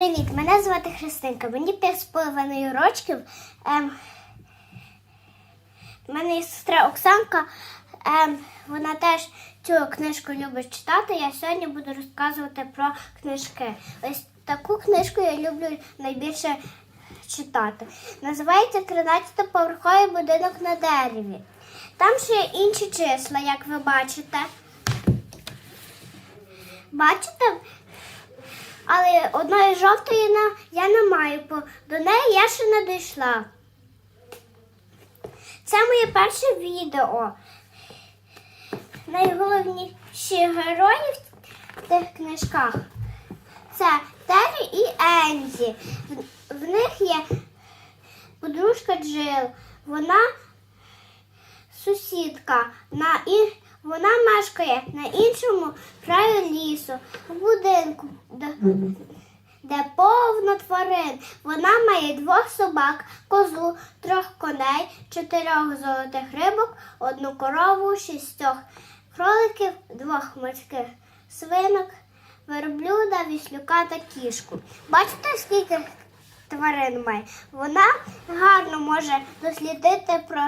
Привіт, мене звати Христинка. Мені 5,5 років. Ем, в мене є сестра Оксанка. Ем, вона теж цю книжку любить читати. Я сьогодні буду розказувати про книжки. Ось таку книжку я люблю найбільше читати. Називається «13-поверховий будинок на дереві. Там ще є інші числа, як ви бачите. Бачите? Але одної жовтої я не маю, бо до неї я ще не дійшла. Це моє перше відео. Найголовніші герої в тих книжках це Террі і Ензі. В, них є подружка Джил. Вона сусідка. На і... Вона мешкає на іншому краю лісу, в будинку, де, де повно тварин. Вона має двох собак, козу, трьох коней, чотирьох золотих рибок, одну корову, шістьох кроликів, двох морських свинок, верблюда, віслюка та кішку. Бачите, скільки тварин має? Вона гарно може дослідити про,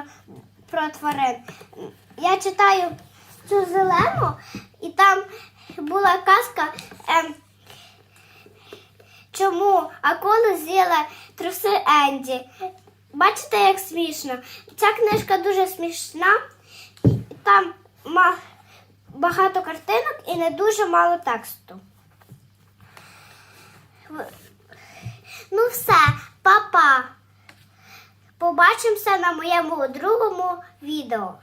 про тварин. Я читаю цю зелену, і там була казка, ем, чому акула з'їла труси Енді. Бачите, як смішно? Ця книжка дуже смішна, там багато картинок і не дуже мало тексту. Ну все, па-па. Побачимося на моєму другому відео.